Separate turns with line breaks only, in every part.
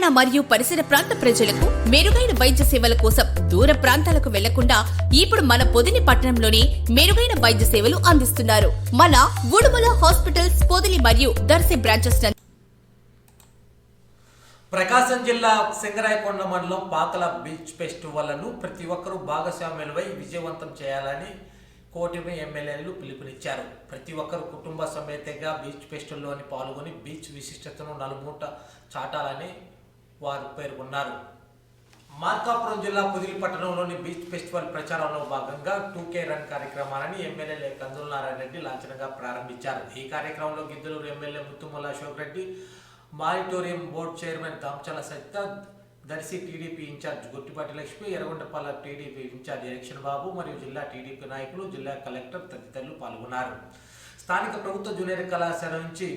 తెలంగాణ మరియు పరిసర ప్రాంత ప్రజలకు మెరుగైన వైద్య సేవల కోసం దూర ప్రాంతాలకు వెళ్ళకుండా ఇప్పుడు మన పొదిని పట్టణంలోనే మెరుగైన వైద్య సేవలు అందిస్తున్నారు. మన ఉడుమల హాస్పిటల్స్ పొదిలి మరియు దర్శి బ్రాంచెస్
ప్రకాశం జిల్లా సింగరాయకొండ మండలం పాకల బీచ్ ఫెస్టివల్ను ప్రతి ఒక్కరూ భాగస్వామ్యులపై విజయవంతం చేయాలని కూటమి ఎమ్మెల్యేలు పిలుపునిచ్చారు. ప్రతి ఒక్కరు కుటుంబ సమేతంగా బీచ్ ఫెస్టివల్లోని పాల్గొని బీచ్ విశిష్టతను నలుమూట చాటాలని వారు పేర్కొన్నారు మార్కాపురం జిల్లా కుదిలి పట్టణంలోని బీచ్ ఫెస్టివల్ ప్రచారంలో భాగంగా టూ కే రన్ కార్యక్రమాన్ని ఎమ్మెల్యే కందుల నారాయణ రెడ్డి లాంఛనంగా ప్రారంభించారు. ఈ కార్యక్రమంలో గిద్దలూరు ఎమ్మెల్యే ముత్తుమల్ల అశోక్ రెడ్డి మానిటోరియం board chairman Damacharla Satya Darsi TDP in charge Guttipati Lakshmi Yerragondapalem TDP in charge election Babu మరియు జిల్లా టీడీపీ నాయకులు జిల్లా కలెక్టర్ తదితరులు పాల్గొన్నారు. స్థానిక ప్రభుత్వ జూనియర్ కళాశాల నుంచి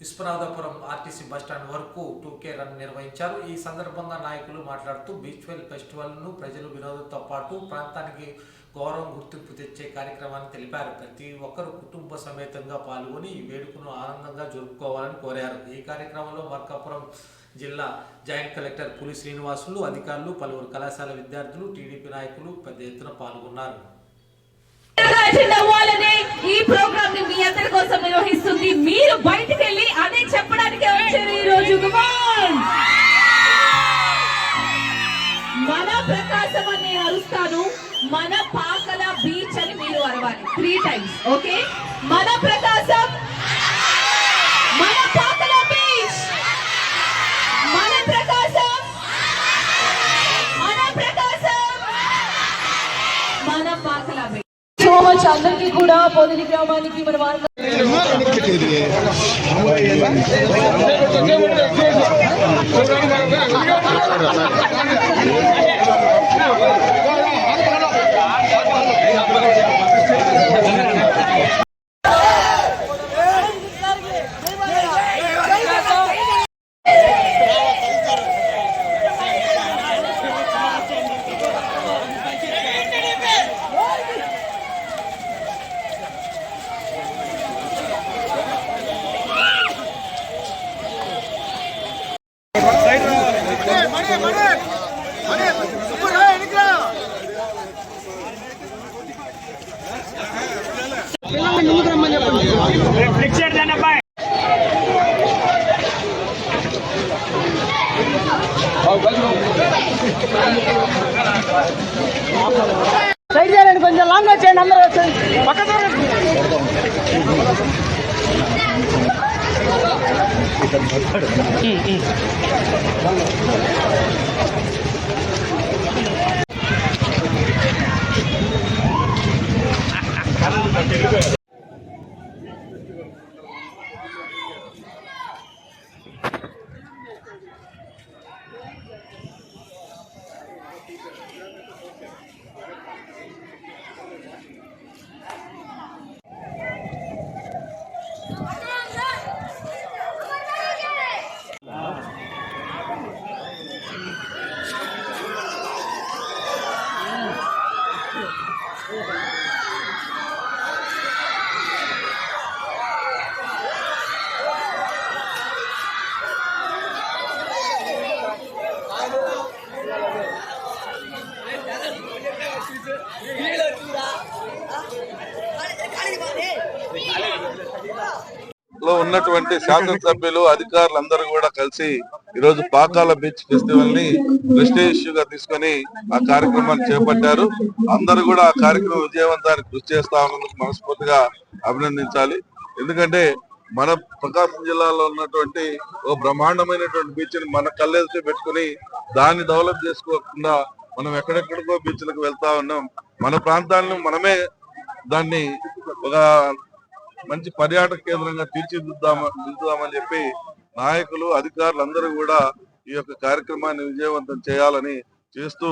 విశ్వనాథపురం ఆర్టీసీ బస్టాండ్ వరకు టూకే రన్ నిర్వహించారు. ఈ సందర్భంగా నాయకులు మాట్లాడుతూ బీచ్వెల్ ఫెస్టివల్ను ప్రజలు వినోదంతో పాటు ప్రాంతానికి గౌరవం గుర్తింపు తెచ్చే కార్యక్రమాన్ని తెలిపారు. ప్రతి ఒక్కరు కుటుంబ సమేతంగా పాల్గొని ఈ వేడుకను ఆనందంగా జరుపుకోవాలని కోరారు. ఈ కార్యక్రమంలో మర్కాపురం జిల్లా జాయింట్ కలెక్టర్ పులి శ్రీనివాసులు అధికారులు పలువురు కళాశాల విద్యార్థులు టీడీపీ నాయకులు పెద్ద ఎత్తున పాల్గొన్నారు.
ఈ ప్రోగ్రామ్ని మీ అందరి కోసం నిర్వహిస్తుంది. మన పాకల బీచ్ అని మీరు అరవాలి. త్రీ టైమ్స్ ఓకే మన ప్రకాశం మన పాకల బీచ్ మన ప్రకాశం మన ప్రకాశం మన పాకల బీచ్. సో మచ్ అందరికీ కూడా పొదిలి గ్రామానికి మన వారు
సైడ్ చేయండి కొంచెం లాంగ్ వచ్చేయండి అందరూ వచ్చేయండి పక్క చూడండి
లో ఉన్నటువంటి శాసనసభ్యులు అధికారులు అందరూ కూడా కలిసి ఈరోజు పాకాల బీచ్ ఫెస్టివల్ని ప్రెస్టేజ్ ఇష్యూగా తీసుకొని ఆ కార్యక్రమాన్ని చేపట్టారు. అందరూ కూడా ఆ కార్యక్రమం విజయవంతానికి కృషి చేస్తా ఉన్నందుకు మనస్ఫూర్తిగా అభినందించాలి. ఎందుకంటే మన ప్రకాశం జిల్లాలో ఉన్నటువంటి ఓ బ్రహ్మాండమైనటువంటి బీచ్ని మన కళ్ళెదితే పెట్టుకుని దాన్ని డెవలప్ చేసుకోకుండా మనం ఎక్కడెక్కడికో బీచ్లకు వెళ్తా ఉన్నాం. మన ప్రాంతాలను మనమే దాన్ని ఒక మంచి పర్యాటక కేంద్రంగా తీర్చిదిద్దామ దిద్దుదామని చెప్పి నాయకులు అధికారులు అందరూ కూడా ఈ యొక్క కార్యక్రమాన్ని విజయవంతం చేయాలని చేస్తూ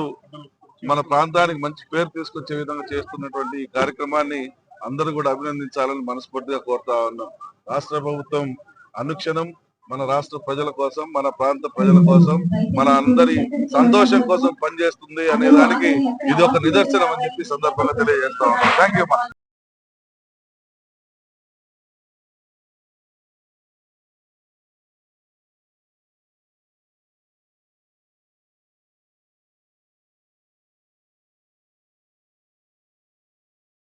మన ప్రాంతానికి మంచి పేరు తీసుకొచ్చే విధంగా చేస్తున్నటువంటి ఈ కార్యక్రమాన్ని అందరూ కూడా అభినందించాలని మనస్ఫూర్తిగా కోరుతా ఉన్నాం. రాష్ట్ర ప్రభుత్వం అనుక్షణం మన రాష్ట్ర ప్రజల కోసం మన ప్రాంత ప్రజల కోసం మన అందరి సంతోషం కోసం పనిచేస్తుంది అనే దానికి ఇది ఒక నిదర్శనం అని చెప్పి సందర్భంగా తెలియజేస్తా ఉన్నాం. Thank you